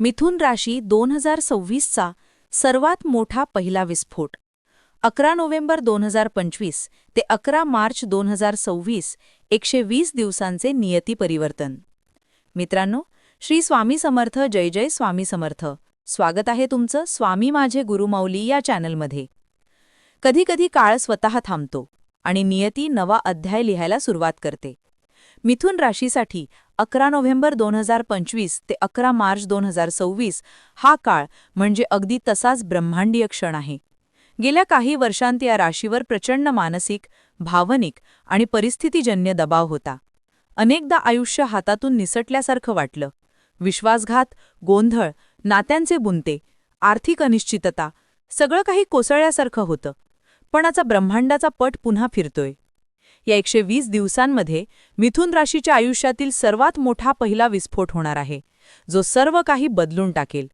मिथुन राशी दोन हजार सव्वीसचा सर्वात मोठा पहिला विस्फोट. अकरा नोव्हेंबर दोन हजार पंचवीस ते अकरा मार्च दोन हजार सव्वीस एकशे वीस दिवसांचे नियती परिवर्तन. मित्रांनो श्री स्वामी समर्थ जय जय स्वामी समर्थ. स्वागत आहे तुमचं स्वामी माझे गुरुमाऊली या चॅनलमध्ये. कधीकधी काळ स्वतः थांबतो आणि नियती नवा अध्याय लिहायला सुरुवात करते. मिथुन राशीसाठी अकरा नोव्हेंबर दोन हजार पंचवीस ते अकरा मार्च दोन हजार सव्वीस हा काळ म्हणजे अगदी तसाच ब्रह्मांडीय क्षण आहे. गेल्या काही वर्षांत या राशीवर प्रचंड मानसिक भावनिक आणि परिस्थितीजन्य दबाव होता. अनेकदा आयुष्य हातातून निसटल्यासारखं वाटलं. विश्वासघात गोंधळ नात्यांचे बुंते आर्थिक अनिश्चितता सगळं काही कोसळल्यासारखं होतं. पण आता ब्रह्मांडाचा पट पुन्हा फिरतोय. या एकशे वीस दिवसांमध्ये मिथुन राशीच्या आयुष्यातील सर्वात मोठा पहिला विस्फोट होणार आहे जो सर्व काही बदलून टाकेल.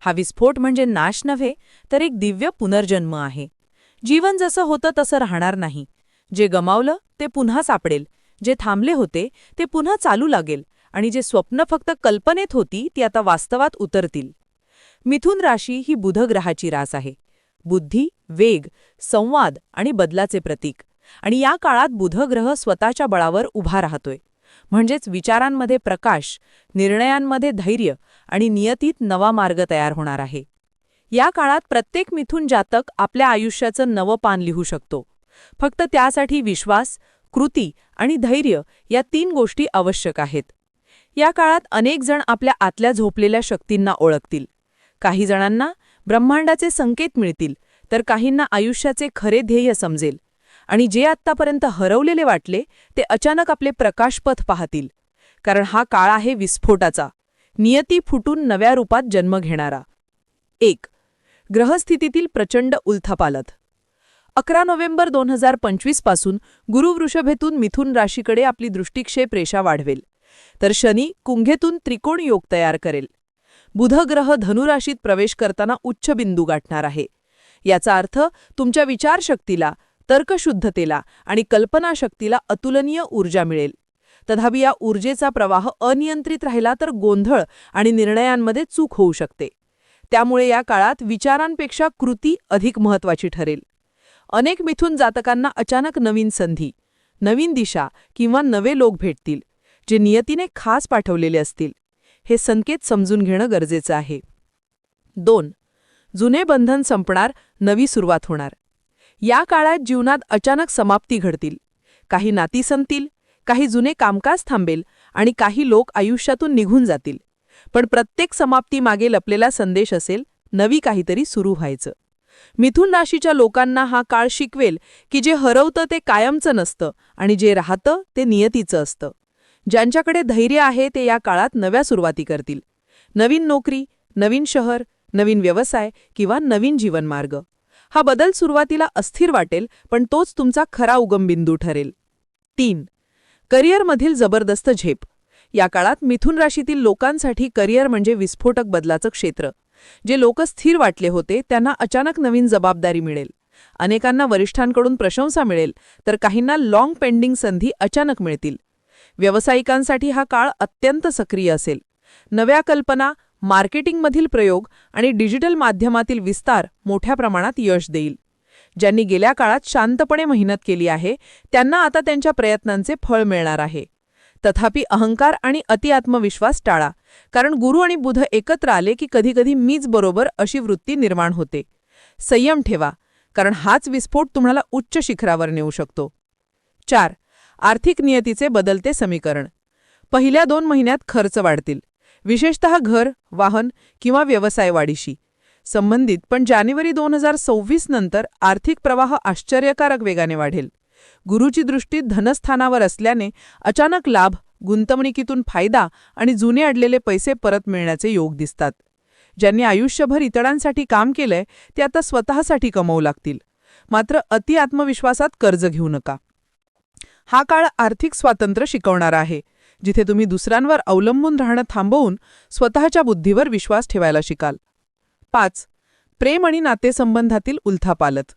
हा विस्फोट म्हणजे नाश नव्हे तर एक दिव्य पुनर्जन्म आहे. जीवन जसं होतं तसं राहणार नाही. जे गमावलं ते पुन्हा सापडेल. जे थांबले होते ते पुन्हा चालू लागेल. आणि जे स्वप्न फक्त कल्पनेत होती ती आता वास्तवात उतरतील. मिथुन राशी ही बुधग्रहाची रास आहे. बुद्धी वेग संवाद आणि बदलाचे प्रतीक. आणि या काळात बुधग्रह स्वतःच्या बळावर उभा राहतोय. म्हणजेच विचारांमध्ये प्रकाश निर्णयांमध्ये धैर्य आणि नियतीत नवा मार्ग तयार होणार आहे. या काळात प्रत्येक मिथून जातक आपल्या आयुष्याचं नवं पान लिहू शकतो. फक्त त्यासाठी विश्वास कृती आणि धैर्य या तीन गोष्टी आवश्यक आहेत. या काळात अनेक जण आपल्या आतल्या झोपलेल्या शक्तींना ओळखतील. काही जणांना ब्रह्मांडाचे संकेत मिळतील तर काहींना आयुष्याचे खरे ध्येय समजेल. आणि जे आत्तापर्यंत हरवलेले वाटले ते अचानक आपले प्रकाशपथ पाहतील. कारण हा काळ आहे विस्फोटाचा. नियती फुटून नव्या रूपात जन्म घेणारा. एक. ग्रहस्थितीतील प्रचंड उलथापालथ. अकरा नोव्हेंबर दोन हजार पंचवीसपासून गुरुवृषभेतून मिथुन राशीकडे आपली दृष्टिक्षेप रेषा वाढवेल. तर शनी कुंघेतून त्रिकोण योग तयार करेल. बुधग्रह धनुराशीत प्रवेश करताना उच्च बिंदू गाठणार आहे. याचा अर्थ तुमच्या विचारशक्तीला तर्कशुद्धतेला आणि कल्पनाशक्तीला अतुलनीय ऊर्जा मिळेल. तथापि या ऊर्जेचा प्रवाह अनियंत्रित राहिला तर गोंधळ आणि निर्णयांमध्ये चूक होऊ शकते. त्यामुळे या काळात विचारांपेक्षा कृती अधिक महत्वाची ठरेल. अनेक मिथून जातकांना अचानक नवीन संधी नवीन दिशा किंवा नवे लोक भेटतील जे नियतीने खास पाठवलेले असतील. हे संकेत समजून घेणं गरजेचं आहे. दोन जुने बंधन संपणार नवी सुरुवात होणार. या काळात जीवनात अचानक समाप्ती घडतील. काही नाती संपतील काही जुने कामकाज थांबेल आणि काही लोक आयुष्यातून निघून जातील. पण प्रत्येक समाप्तीमागे लपलेला संदेश असेल नवी काहीतरी सुरू व्हायचं. मिथुन राशीच्या लोकांना हा काळ शिकवेल की जे हरवतं ते कायमचं नसतं आणि जे राहतं ते नियतीचं असतं. ज्यांच्याकडे धैर्य आहे ते या काळात नव्या सुरुवाती करतील. नवीन नोकरी नवीन शहर नवीन व्यवसाय किंवा नवीन जीवनमार्ग. हा बदल सुरुवातीला अस्थिर वाटेल पण तोच तुमचा खरा उगमबिंदू ठरेल. तीन. करिअरमधील जबरदस्त झेप. या काळात मिथुन राशीतील लोकांसाठी करिअर म्हणजे विस्फोटक बदलाचं क्षेत्र. जे लोक स्थिर वाटले होते त्यांना अचानक नवीन जबाबदारी मिळेल. अनेकांना वरिष्ठांकडून प्रशंसा मिळेल तर काहींना लाँग पेंडिंग संधी अचानक मिळतील. व्यावसायिकांसाठी हा काळ अत्यंत सक्रिय असेल. नव्या कल्पना मार्केटिंगमधील प्रयोग आणि डिजिटल माध्यमातील विस्तार मोठ्या प्रमाणात यश देईल. ज्यांनी गेल्या काळात शांतपणे मेहनत केली आहे त्यांना आता त्यांच्या प्रयत्नांचे फळ मिळणार आहे. तथापि अहंकार आणि अतिआत्मविश्वास टाळा कारण गुरु आणि बुध एकत्र आले की कधीकधी मीच बरोबर अशी वृत्ती निर्माण होते. संयम ठेवा कारण हाच विस्फोट तुम्हाला उच्च शिखरावर नेऊ शकतो. चार आर्थिक नियतीचे बदलते समीकरण. पहिल्या दोन महिन्यात खर्च वाढतील. विशेषतः घर वाहन किंवा व्यवसाय वाढीशी संबंधित पण जानेवारी दोन हजार सव्वीस नंतर आर्थिक प्रवाह आश्चर्यकारक वेगाने वाढेल. गुरुची दृष्टी धनस्थानावर असल्याने अचानक लाभ गुंतवणुकीतून फायदा आणि जुने अडलेले पैसे परत मिळण्याचे योग दिसतात. ज्यांनी आयुष्यभर इतरांसाठी काम केलंय ते आता स्वतःसाठी कमवू लागतील. मात्र अति आत्मविश्वासात कर्ज घेऊ नका. हा काळ आर्थिक स्वातंत्र्य शिकवणारा आहे. जिथे तुम्ही दुसऱ्यांवर अवलंबून राहणं थांबवून स्वतःच्या बुद्धीवर विश्वास ठेवायला शिकाल. पाच. प्रेम आणि नातेसंबंधातील उलथापालत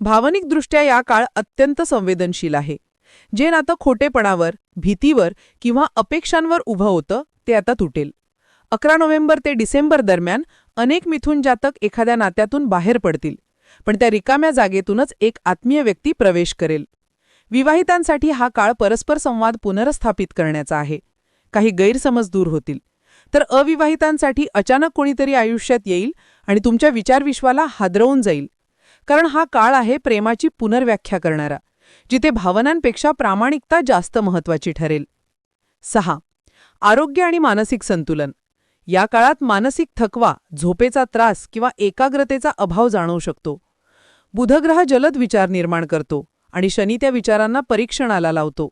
भावनिकदृष्ट्या या काळ अत्यंत संवेदनशील आहे. जे नातं खोटेपणावर भीतीवर किंवा अपेक्षांवर उभं होतं ते आता तुटेल. अकरा नोव्हेंबर ते डिसेंबर दरम्यान अनेक मिथून जातक एखाद्या नात्यातून बाहेर पडतील पण त्या रिकाम्या जागेतूनच एक आत्मीय व्यक्ती प्रवेश करेल. विवाहितांसाठी हा काळ परस्पर संवाद पुनर्स्थापित करण्याचा आहे. काही गैरसमज दूर होतील. तर अविवाहितांसाठी अचानक कोणीतरी आयुष्यात येईल आणि तुमच्या विचारविश्वाला हादरवून जाईल. कारण हा काळ आहे प्रेमाची पुनर्व्याख्या करणारा जिथे भावनांपेक्षा प्रामाणिकता जास्त महत्वाची ठरेल. सहा. आरोग्य आणि मानसिक संतुलन. या काळात मानसिक थकवा झोपेचा त्रास किंवा एकाग्रतेचा अभाव जाणवू शकतो. बुधग्रह जलद विचार निर्माण करतो. आणि शनी त्या विचारांना परीक्षणाला लावतो.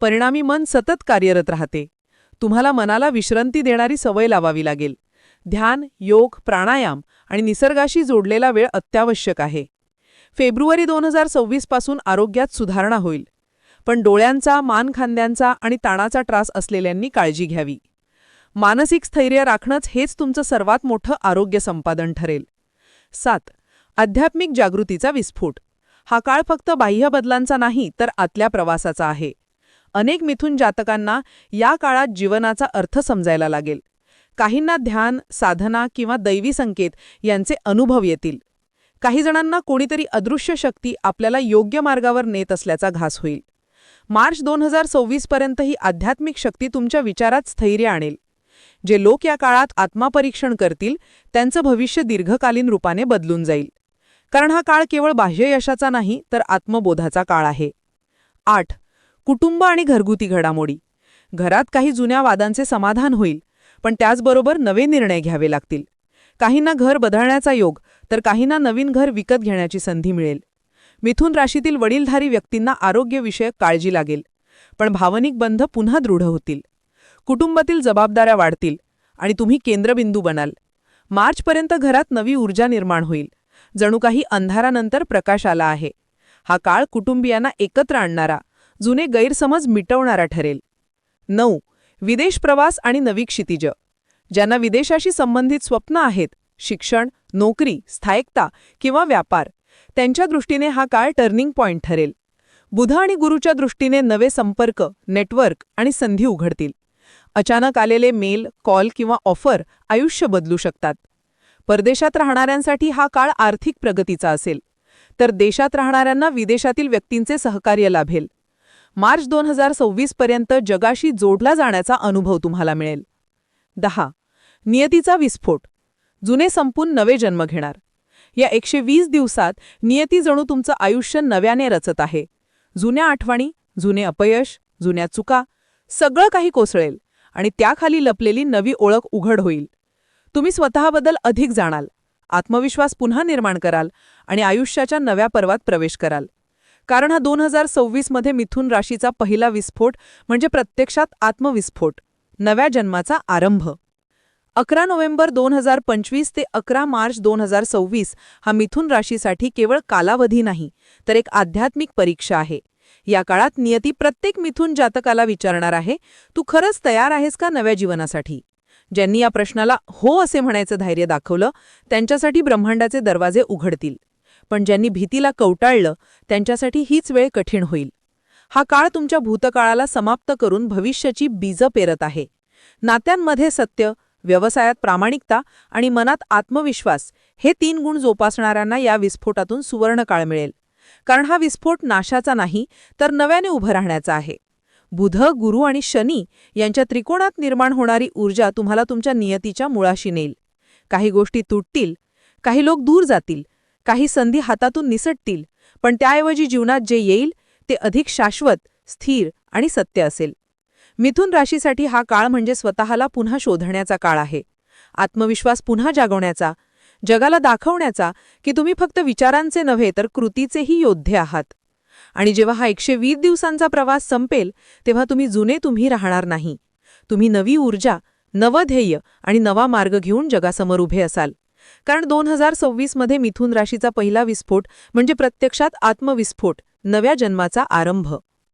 परिणामी मन सतत कार्यरत राहते. तुम्हाला मनाला विश्रांती देणारी सवय लावावी लागेल. ध्यान योग प्राणायाम आणि निसर्गाशी जोडलेला वेळ अत्यावश्यक आहे. फेब्रुवारी दोन हजार सव्वीसपासून आरोग्यात सुधारणा होईल. पण डोळ्यांचा मानखांद्यांचा आणि ताणाचा त्रास असलेल्यांनी काळजी घ्यावी. मानसिक स्थैर्य राखणंच हेच तुमचं सर्वात मोठं आरोग्य संपादन ठरेल. सात. आध्यात्मिक जागृतीचा विस्फोट. हा काळ फक्त बाह्य बदलांचा नाही तर आतल्या प्रवासाचा आहे. अनेक मिथून जातकांना या काळात जीवनाचा अर्थ समजायला लागेल. काहींना ध्यान साधना किंवा दैवी संकेत यांचे अनुभव येतील. काही जणांना कोणीतरी अदृश्य शक्ती आपल्याला योग्य मार्गावर नेत असल्याचा घास होईल. मार्च दोन हजार सव्वीस पर्यंत ही आध्यात्मिक शक्ती तुमच्या विचारात स्थैर्य आणेल. जे लोक या काळात आत्मापरीक्षण करतील त्यांचं भविष्य दीर्घकालीन रूपाने बदलून जाईल. कारण हा काळ केवळ बाह्य यशाचा नाही तर आत्मबोधाचा काळ आहे. आठ. कुटुंब आणि घरगुती घडामोडी. घरात काही जुन्या वादांचे समाधान होईल पण त्याचबरोबर नवे निर्णय घ्यावे लागतील. काहींना घर बदलण्याचा योग तर काहींना नवीन घर विकत घेण्याची संधी मिळेल. मिथून राशीतील वडीलधारी व्यक्तींना आरोग्यविषयक काळजी लागेल पण भावनिक बंध पुन्हा दृढ होतील. कुटुंबातील जबाबदाऱ्या वाढतील आणि तुम्ही केंद्रबिंदू बनाल. मार्चपर्यंत घरात नवी ऊर्जा निर्माण होईल. जणू काही अंधारानंतर प्रकाश आला आहे. हा काळ कुटुंबियांना एकत्र आणणारा जुने गैरसमज मिटवणारा ठरेल. नऊ. विदेश प्रवास आणि नवी क्षितिज. ज्यांना विदेशाशी संबंधित स्वप्न आहेत शिक्षण नोकरी स्थायिकता किंवा व्यापार त्यांच्या दृष्टीने हा काळ टर्निंग पॉइंट ठरेल. बुध आणि गुरुच्या दृष्टीने नवे संपर्क नेटवर्क आणि संधी उघडतील. अचानक आलेले मेल कॉल किंवा ऑफर आयुष्य बदलू शकतात. परदेशात राहणाऱ्यांसाठी हा काळ आर्थिक प्रगतीचा असेल. तर देशात राहणाऱ्यांना विदेशातील व्यक्तींचे सहकार्य लाभेल. मार्च दोन हजार सव्वीस पर्यंत जगाशी जोडला जाण्याचा अनुभव तुम्हाला मिळेल. दहा. नियतीचा विस्फोट जुने संपून नवे जन्म घेणार. या एकशे वीस दिवसात नियती जणू तुमचं आयुष्य नव्याने रचत आहे. जुन्या आठवणी जुने अपयश जुन्या चुका सगळं काही कोसळेल आणि त्याखाली लपलेली नवी ओळख उघड होईल. तुम्ही स्वतःबद्दल अधिक जाणाल आत्मविश्वास पुन्हा निर्माण कराल आणि आयुष्याच्या नव्या पर्वात प्रवेश कराल. कारण हा दोन हजार सव्वीसमध्ये मिथून राशीचा पहिला विस्फोट म्हणजे प्रत्यक्षात आत्मविस्फोट नव्या जन्माचा आरंभ. अकरा नोव्हेंबर दोन हजार पंचवीस ते अकरा मार्च दोन हजार सव्वीस हा मिथुन राशीसाठी केवळ कालावधी नाही तर एक आध्यात्मिक परीक्षा आहे. या काळात नियती प्रत्येक मिथुन जातकाला विचारणार आहे तू खरंच तयार आहेस का नव्या जीवनासाठी? ज्यांनी या प्रश्नाला हो असे म्हणायचं धैर्य दाखवलं त्यांच्यासाठी ब्रह्मांडाचे दरवाजे उघडतील. पण ज्यांनी भीतीला कवटाळलं त्यांच्यासाठी हीच वेळ कठीण होईल. हा काळ तुमच्या भूतकाळाला समाप्त करून भविष्याची बीजं पेरत आहे. नात्यांमध्ये सत्य व्यवसायात प्रामाणिकता आणि मनात आत्मविश्वास हे तीन गुण जोपासणाऱ्यांना या विस्फोटातून सुवर्णकाळ मिळेल. कारण हा विस्फोट नाशाचा नाही तर नव्याने उभं राहण्याचा आहे. बुध गुरु आणि शनी यांच्या त्रिकोणात निर्माण होणारी ऊर्जा तुम्हाला तुमच्या नियतीच्या मुळाशी नेईल. काही गोष्टी तुटतील काही लोक दूर जातील काही संधी हातातून निसटतील पण त्याऐवजी जीवनात जे येईल ते अधिक शाश्वत स्थिर आणि सत्य असेल. मिथुन राशीसाठी हा काळ म्हणजे स्वतःला पुन्हा शोधण्याचा काळ आहे. आत्मविश्वास पुन्हा जागवण्याचा जगाला दाखवण्याचा की तुम्ही फक्त विचारांचे नव्हे तर कृतीचेही योद्धे आहात. आणि जेव्हा हा एकशे वीस दिवसांचा प्रवास संपेल तेव्हा तुम्ही जुने तुम्ही राहणार नाही. तुम्ही नवी ऊर्जा नवध्येय आणि नवा मार्ग घेऊन जगासमोर उभे असाल. कारण दोन हजार सव्वीसमध्ये मिथुन राशीचा पहिला विस्फोट म्हणजे प्रत्यक्षात आत्मविस्फोट नव्या जन्माचा आरंभ.